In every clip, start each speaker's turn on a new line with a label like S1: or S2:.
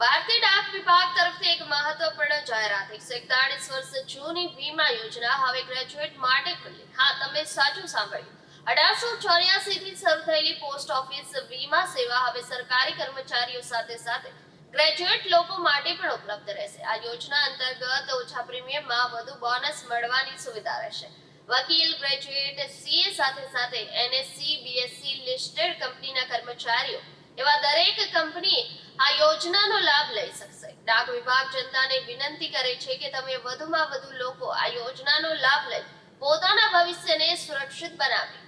S1: ભારતીય ડાક વિભાગ તરફથી એક મહત્વપૂર્ણ જાહેરાત. એકસો એકતાળીસ વર્ષ જૂની વીમા યોજના હવે ગ્રેજ્યુએટ માટે ખુલ્લી. હા, તમે સાચું સાંભળ્યું. અઢારસો ચોર્યાસી શરૂ થયેલી પોસ્ટ ઓફિસ વીમા સેવા હવે સરકારી કર્મચારીઓ સાથે સાથે ગ્રેજ્યુએટ લોકો માટે પણ ઉપલબ્ધ રહેશે. આ યોજના અંતર્ગત ઓછા પ્રીમિયમમાં વધુ બોનસ મળવાની સુવિધા રહેશે. વકીલ ગ્રેજ્યુએટ સીએ સાથે સાથે એનએસસી બીએસસી લિસ્ટેડ કંપનીના કર્મચારીઓ એવા દરેક કંપની આ યોજનાનો લાભ લઈ શકશે. ડાક વિભાગ જનતાને વિનંતી કરે છે કે તમે વધુમાં વધુ લોકો આ યોજનાનો લાભ લઈ પોતાના ભવિષ્યને સુરક્ષિત બનાવે.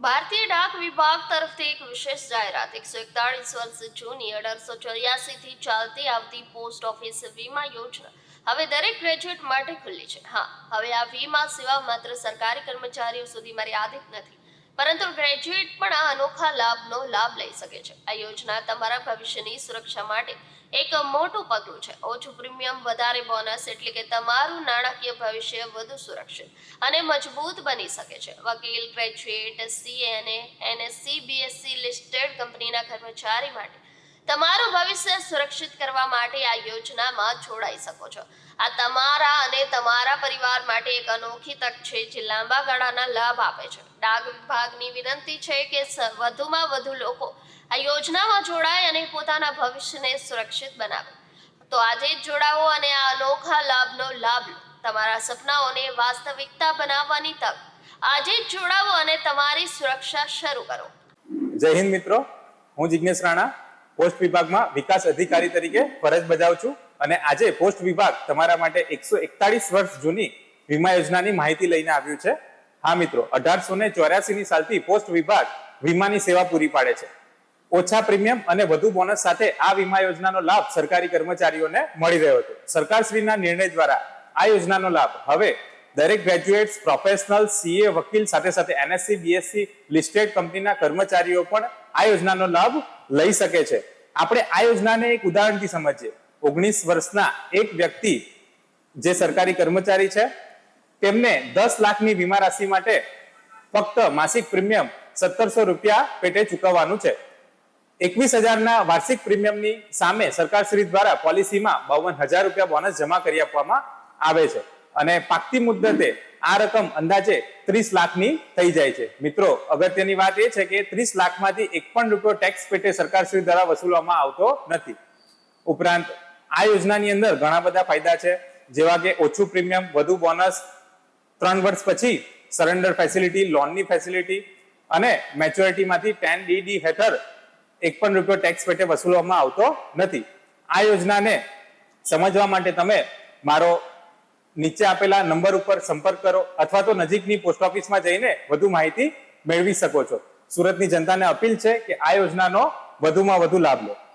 S1: ભારતીય ડાક વિભાગ તરફથી એક વિશેષ જાહેરાત, એકસો એકતાળીસ વર્ષ જૂની, અઢારસો ચોર્યાસીથી ચાલતી આવતી પોસ્ટ ઓફિસ વીમા યોજના. હવે દરેક ગ્રેજ્યુએટ માટે ખુલ્લી છે. હા, હવે આ વીમા સેવા માત્ર સરકારી કર્મચારીઓ સુધી મર્યાદિત નથી. પરંતુ ગ્રેજ્યુએટ પણ આ અનોખા લાભનો લાભ લઈ શકે છે. આ યોજના તમારા ભવિષ્યની સુરક્ષા માટે એક મોટું પગલું છે. ઓછું પ્રીમિયમ, વધારે બોનસ એટલે કે તમારું નાણાકીય ભવિષ્ય વધુ સુરક્ષિત અને મજબૂત બની શકે છે. વકીલ graduate CNA NSC BSc listed કંપનીના કર્મચારી માટે તમારું ભવિષ્ય સુરક્ષિત કરવા માટે આ યોજનામાં જોડાઈ શકો છો. આ તમારા અને તમારા પરિવાર માટે એક અનોખી તક છે જે લાંબા ગાળાના લાભ આપે છે. ડાક વિભાગની વિનંતી છે કે વધુમાં વધુ લોકો આ યોજનામાં જોડાય અને પોતાના ભવિષ્યને સુરક્ષિત બનાવે. તો આજે જ જોડાવો અને આ અનોખા લાભનો લાભ લો. તમારા સપનાઓને વાસ્તવિકતા બનાવવાની તક. આજે જ જોડાવો અને તમારી સુરક્ષા શરૂ કરો.
S2: જય હિન્દ મિત્રો. હું જિજ્ઞેશ રાણા, પોસ્ટ વિભાગમાં વિકાસ અધિકારી તરીકે ફરજ બજાવું છું. અને આજે પોસ્ટ વિભાગ તમારા માટે એકસો એકતાળીસ વર્ષ જૂની વીમા યોજનાની માહિતી લઈને આવ્યું છે. હા મિત્રો, અઢારસો ને ચોર્યાસી ની સાલથી પોસ્ટ વિભાગ વીમાની સેવા પૂરી પાડે છે. ઓછા પ્રીમિયમ અને વધુ બોનસ સાથે આ વીમા યોજનાનો લાભ સરકારી કર્મચારીઓને મળી રહ્યો હતો. સરકારશ્રીના નિર્ણય દ્વારા આ યોજનાનો લાભ હવે દરેક ગ્રેજ્યુએટ્સ પ્રોફેશનલ સીએ વકીલ સાથે સાથે એનએસસી બીએસસી લિસ્ટેડ કંપનીના કર્મચારીઓ પણ આ યોજનાનો લાભ લઈ શકે છે. આપણે આ યોજનાને એક ઉદાહરણથી સમજીએ. ઓગણીસ વર્ષના એક વ્યક્તિ જે સરકારી કર્મચારી છે, તેમને દસ લાખની વીમા રાશિ માટે ફક્ત માસિક પ્રીમિયમ સત્તરસો રૂપિયા પેટે ચૂકવવાનું છે. એકવીસ હજારના વાર્ષિક પ્રીમિયમની સામે સરકારશ્રી દ્વારા પોલિસીમાં બાવન હજાર રૂપિયા બોનસ જમા કરી આપવામાં આવે છે અને પાકતી મુદ્દતે આ રકમ અંદાજે ત્રીસ લાખની થઈ જાય છે. મિત્રો, અગત્યની વાત એ છે કે ત્રીસ લાખમાંથી એક પણ રૂપિયો ટેક્સ પેટે સરકારશ્રી દ્વારા વસૂલવામાં આવતો નથી. ઉપરાંત આ યોજનાની અંદર ઘણા બધા ફાયદા છે. જેવા કે ઓછું પ્રીમિયમ, વધુ બોનસ, ત્રણ વર્ષ પછી સરેન્ડર ફેસિલિટી, લોનની ફેસિલિટી અને મેચ્યોરિટીમાંથી ટેન ડીડી હેઠળ એક પણ રૂપિયો ટેક્સ પેટે વસૂલવામાં આવતો નથી. આ યોજનાને સમજવા માટે તમે મારો નીચે આપેલા નંબર ઉપર સંપર્ક કરો અથવા તો નજીકની પોસ્ટ ઓફિસમાં જઈને વધુ માહિતી મેળવી શકો છો. સુરતની જનતાને અપીલ છે કે આ યોજનાનો વધુમાં વધુ લાભ લો.